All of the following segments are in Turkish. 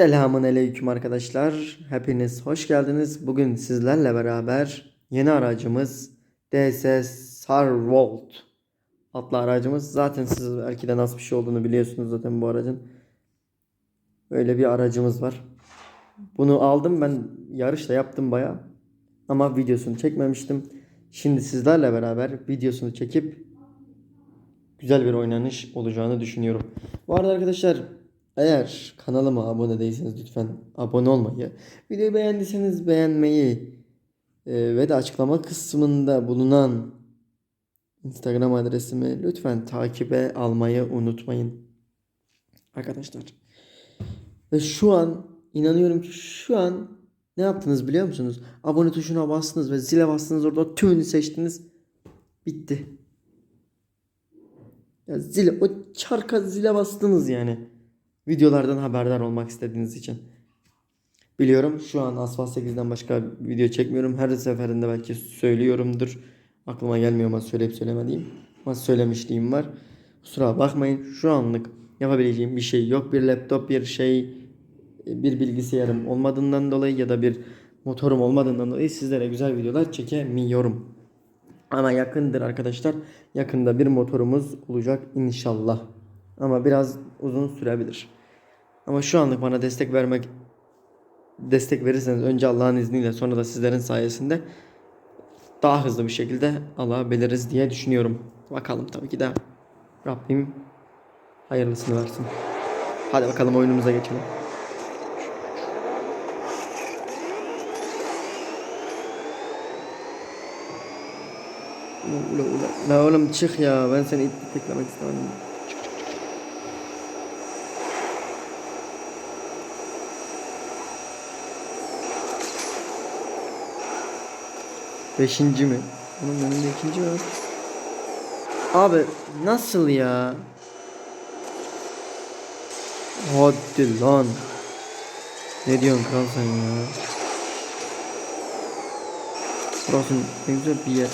Selamun aleyküm arkadaşlar. Hepiniz hoş geldiniz. Bugün sizlerle beraber yeni aracımız DS Sarvolt adlı aracımız. Zaten siz belki de nasıl bir şey olduğunu biliyorsunuz zaten bu aracın. Böyle bir aracımız var. Bunu aldım ben yarışta yaptım baya. Ama videosunu çekmemiştim. Şimdi sizlerle beraber videosunu çekip güzel bir oynanış olacağını düşünüyorum. Bu arada arkadaşlar eğer kanalıma abone değilseniz lütfen abone olmayı, videoyu beğendiyseniz beğenmeyi e, ve de açıklama kısmında bulunan Instagram adresimi lütfen takibe almayı unutmayın. Arkadaşlar. Ve şu an inanıyorum ki şu an ne yaptınız biliyor musunuz? Abone tuşuna bastınız ve zile bastınız orada tümünü seçtiniz. Bitti. Ya zile o çarka zile bastınız yani. Videolardan haberdar olmak istediğiniz için. Biliyorum şu an Asfalt 8'den başka video çekmiyorum. Her seferinde belki söylüyorumdur. Aklıma gelmiyor ama söyleyip söylemediğim. Ama söylemişliğim var. Kusura bakmayın. Şu anlık yapabileceğim bir şey yok. Bir laptop, bir şey, bir bilgisayarım olmadığından dolayı ya da bir motorum olmadığından dolayı sizlere güzel videolar çekemiyorum. Ama yakındır arkadaşlar. Yakında bir motorumuz olacak inşallah. Ama biraz uzun sürebilir. Ama şu anlık bana destek vermek destek verirseniz önce Allah'ın izniyle sonra da sizlerin sayesinde daha hızlı bir şekilde alabiliriz diye düşünüyorum. Bakalım tabii ki de Rabbim hayırlısını versin. Hadi bakalım oyunumuza geçelim. Ula ula. La oğlum çık ya. Ben seni it teklemek istemedim. Çık, çık, çık, çık. Beşinci mi? Onun önünde ikinci var. Abi nasıl ya? Hadi lan. Ne diyorsun kral sen ya? Burası ne güzel bir yer.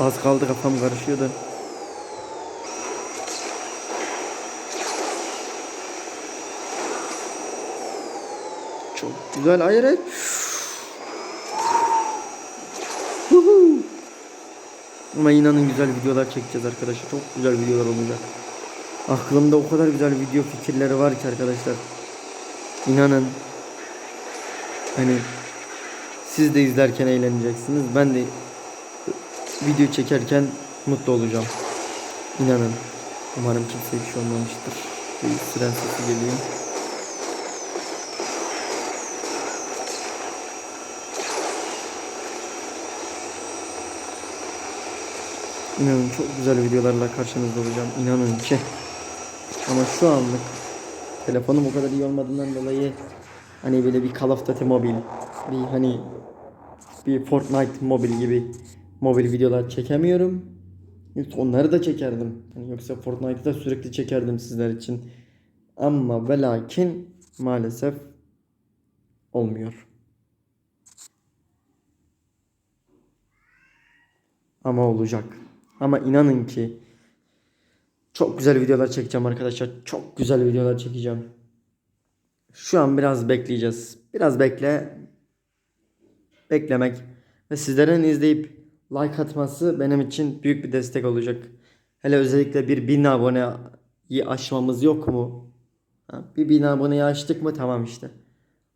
Az kaldı kafam karışıyor da. Çok güzel hayır. Ama inanın güzel videolar çekeceğiz arkadaşlar. Çok güzel videolar olacak. Aklımda o kadar güzel video fikirleri var ki arkadaşlar. İnanın. Hani siz de izlerken eğleneceksiniz. Ben de video çekerken mutlu olacağım. İnanın. Umarım kimseye bir şey olmamıştır. Bir siren sesi geliyor. İnanın çok güzel videolarla karşınızda olacağım. İnanın ki. Ama şu anlık telefonum o kadar iyi olmadığından dolayı hani böyle bir Call of Duty mobil, bir hani bir Fortnite mobil gibi mobil videolar çekemiyorum. Yoksa onları da çekerdim. Hani yoksa Fortnite'ı da sürekli çekerdim sizler için. Ama ve lakin maalesef olmuyor. Ama olacak. Ama inanın ki çok güzel videolar çekeceğim arkadaşlar. Çok güzel videolar çekeceğim. Şu an biraz bekleyeceğiz. Biraz bekle. Beklemek ve sizlerin izleyip like atması benim için büyük bir destek olacak. Hele özellikle bir bin aboneyi aşmamız yok mu? Bir bin aboneyi açtık mı tamam işte.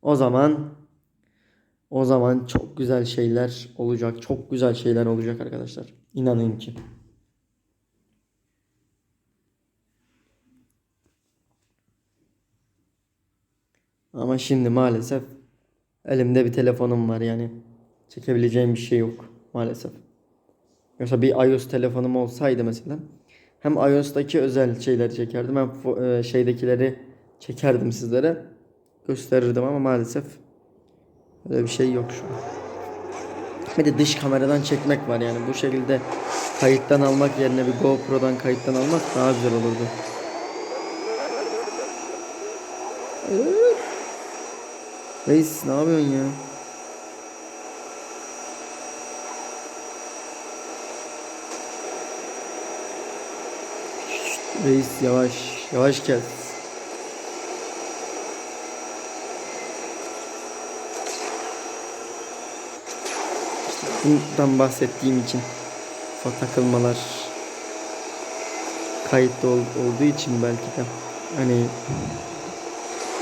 O zaman o zaman çok güzel şeyler olacak. Çok güzel şeyler olacak arkadaşlar. İnanın ki. Ama şimdi maalesef elimde bir telefonum var yani. Çekebileceğim bir şey yok maalesef. Yoksa bir iOS telefonum olsaydı mesela hem iOS'taki özel şeyleri çekerdim hem e, şeydekileri çekerdim sizlere. Gösterirdim ama maalesef öyle bir şey yok şu an. Bir de dış kameradan çekmek var yani bu şekilde kayıttan almak yerine bir GoPro'dan kayıttan almak daha güzel olurdu. Reis ne yapıyorsun ya? Reis yavaş yavaş kes. Bundan bahsettiğim için ufak takılmalar kayıtlı ol- olduğu için belki de hani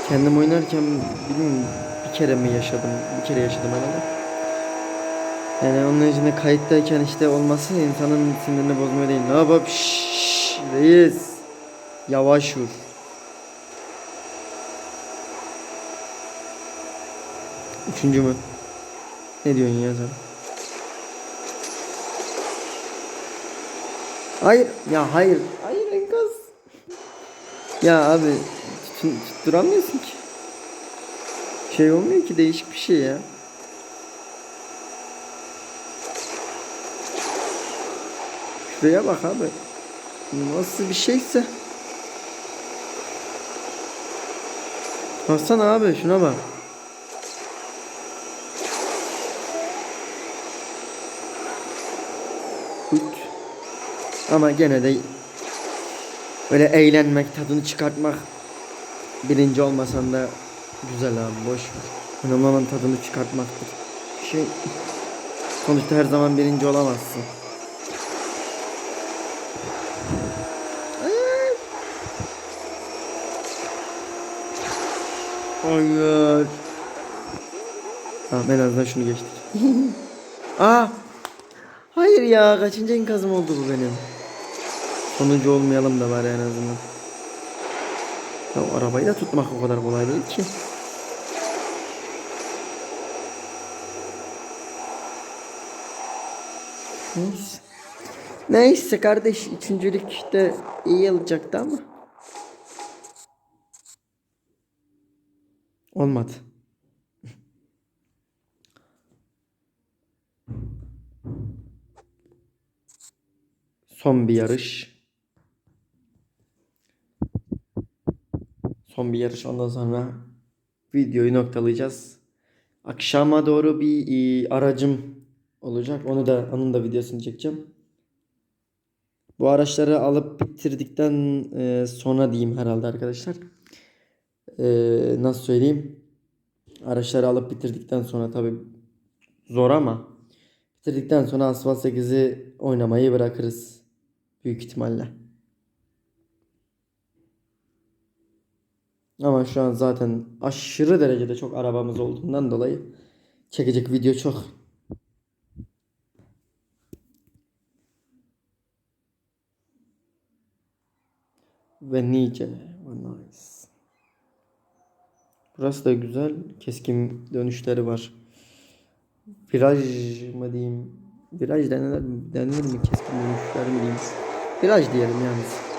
kendim oynarken bilmiyorum bir kere mi yaşadım bir kere yaşadım herhalde. Yani onun içinde kayıttayken işte olması insanın sinirini bozmuyor değil. Ne yapıp şşş reis yavaş vur. Üçüncü mü? Ne diyorsun ya sen? Hayır. Ya hayır. Hayır enkaz. Ya abi tutun, tutturamıyorsun ki. Şey olmuyor ki değişik bir şey ya. Şuraya bak abi. Nasıl bir şeyse. Baksana abi şuna bak. Ama gene de böyle eğlenmek, tadını çıkartmak birinci olmasan da güzel abi boş ver. Önemli olan tadını çıkartmaktır. Şey sonuçta her zaman birinci olamazsın. Hayır. Tamam en azından şunu geçtik. Aa! Hayır ya kaçıncı enkazım oldu bu benim. Sonuncu olmayalım da bari en azından. Ya arabayı da tutmak o kadar kolay değil ki. Neyse. Neyse kardeş üçüncülük de iyi olacaktı ama. Olmadı. Son bir yarış. Son bir yarış ondan sonra videoyu noktalayacağız. Akşama doğru bir e, aracım olacak. Onu da onun da videosunu çekeceğim. Bu araçları alıp bitirdikten e, sonra diyeyim herhalde arkadaşlar. E, nasıl söyleyeyim? Araçları alıp bitirdikten sonra tabi zor ama bitirdikten sonra Asfalt 8'i oynamayı bırakırız. Büyük ihtimalle. Ama şu an zaten aşırı derecede çok arabamız olduğundan dolayı çekecek video çok. Ve nice. Nice. Burası da güzel. Keskin dönüşleri var. Viraj mı diyeyim? Viraj denilir, denilir mi? Keskin dönüşler mi diyeyim? Viraj diyelim yani.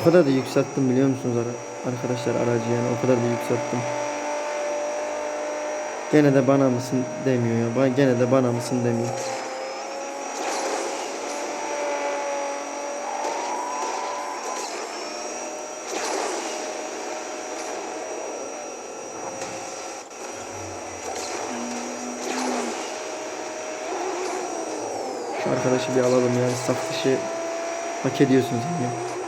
O kadar da yükselttim biliyor musunuz arkadaşlar aracı yani o kadar da yükselttim. Gene de bana mısın demiyor ya. Ba- Gene de bana mısın demiyor. Şu arkadaşı bir alalım yani saf dışı hak ediyorsunuz yani.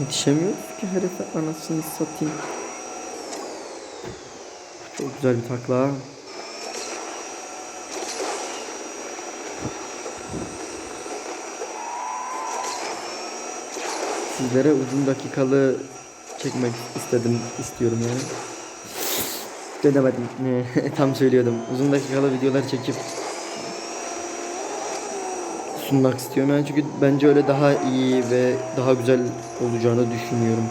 Yetişemiyoruz ki herife anasını satayım. Çok güzel bir takla. Sizlere uzun dakikalı çekmek istedim, istiyorum yani. Denemedim. Tam söylüyordum. Uzun dakikalı videolar çekip sunmak istiyorum. Yani çünkü bence öyle daha iyi ve daha güzel olacağını düşünüyorum.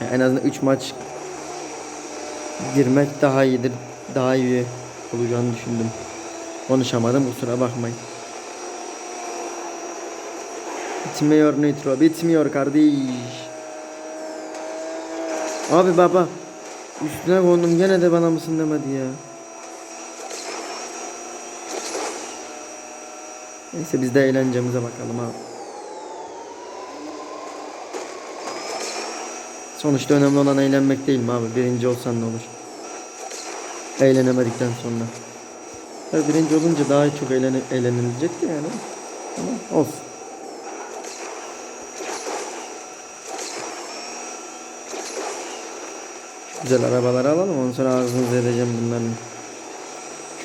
Yani en azından 3 maç girmek daha iyidir. Daha iyi olacağını düşündüm. Konuşamadım kusura bakmayın. Bitmiyor Nitro. Bitmiyor kardeş. Abi baba. Üstüne kondum gene de bana mısın demedi ya. Neyse biz de eğlencemize bakalım abi. Sonuçta önemli olan eğlenmek değil mi abi? Birinci olsan ne olur? Eğlenemedikten sonra. Tabii birinci olunca daha çok eğlen eğlenilecekti yani. Ama olsun. Güzel arabaları alalım ondan sonra ağzınıza edeceğim bunların.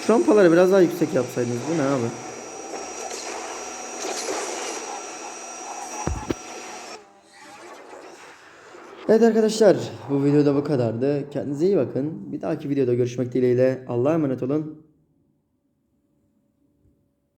Şu rampaları biraz daha yüksek yapsaydınız bu ne abi? Evet arkadaşlar bu videoda bu kadardı. Kendinize iyi bakın. Bir dahaki videoda görüşmek dileğiyle. Allah'a emanet olun.